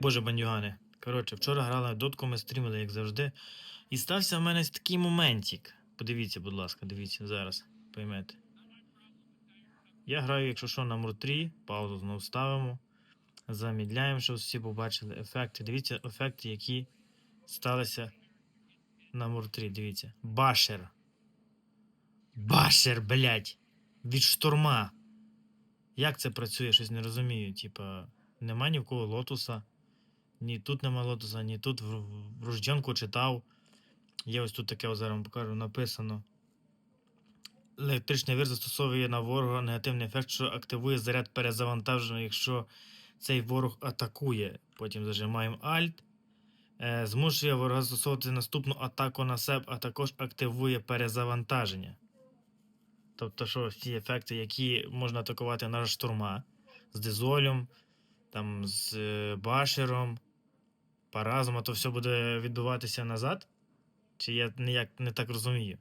Боже, бандюгани. Коротше, вчора грали дотку, ми стрімили, як завжди. І стався в мене такий моментик. Подивіться, будь ласка, дивіться зараз. Поймете. Я граю, якщо що, на Мур 3, паузу знову ставимо. Замідляємо, щоб всі побачили ефекти. Дивіться, ефекти, які сталися на Мур 3. Дивіться. Башер. Башер, блядь. Від штурма. Як це працює, щось не розумію. Типа, нема ні в кого лотуса. Ні тут нема лотуса, ні тут в, рожденку читав. Є ось тут таке, зараз покажу, написано. Електричний вир застосовує на ворога негативний ефект, що активує заряд перезавантаження, якщо цей ворог атакує. Потім зажимаємо Alt. Е, змушує ворога застосовувати наступну атаку на себе, а також активує перезавантаження. Тобто, що всі ефекти, які можна атакувати на штурма з дизолем, там, з е, башером, паразом, а то все буде відбуватися назад? Чи я ніяк не так розумію?